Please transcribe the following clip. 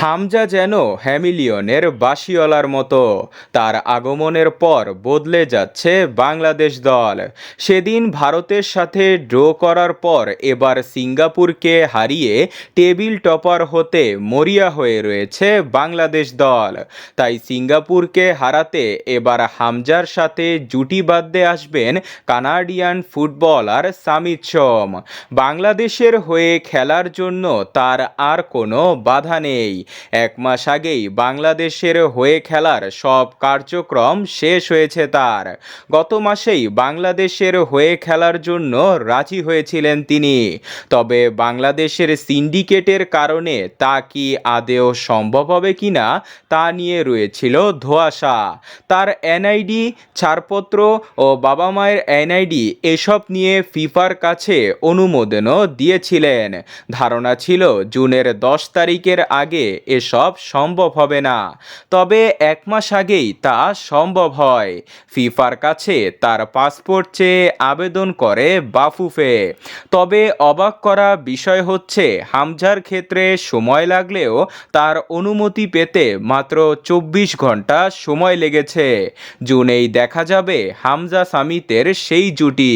হামজা যেন হ্যামিলিয়নের বাসিওয়ালার মতো। তার আগমনের পর বদলে যাচ্ছে বাংলাদেশ দল। সেদিন ভারতের সাথে ড্র করার পর এবার সিঙ্গাপুরকে হারিয়ে টেবিল টপার হতে মরিয়া হয়ে রয়েছে বাংলাদেশ দল। তাই সিঙ্গাপুরকে হারাতে এবার হামজার সাথে জুটি বাঁধতে আসবেন কানাডিয়ান ফুটবলার সামিত সোম। বাংলাদেশের হয়ে খেলার জন্য তার আর কোনো বাধা নেই। এক মাস আগেই বাংলাদেশের হয়ে খেলার সব কার্যক্রম শেষ হয়েছে তার। গত মাসেই বাংলাদেশের হয়ে খেলার জন্য রাজি হয়েছিলেন তিনি। তবে বাংলাদেশের সিন্ডিকেটের কারণে তা কি আদেও সম্ভব হবে কিনা তা নিয়ে রয়েছিল ধোঁয়াশা। তার এনআইডি, ছাড়পত্র ও বাবা মায়ের এনআইডি এসব নিয়ে ফিফার কাছে অনুমোদনও দিয়েছিলেন। ধারণা ছিল জুনের দশ তারিখের আগে এসব সম্ভব হবে না। তবে এক মাস আগেই তা সম্ভব হয়। ফিফার কাছে তার পাসপোর্ট চেয়ে আবেদন করে বাফুফে। তবে অবাক করা বিষয় হচ্ছে, হামজার ক্ষেত্রে সময় লাগলেও তার অনুমতি পেতে মাত্র চব্বিশ ঘণ্টা সময় লেগেছে। জুনেই দেখা যাবে হামজা সামিতের সেই জুটি।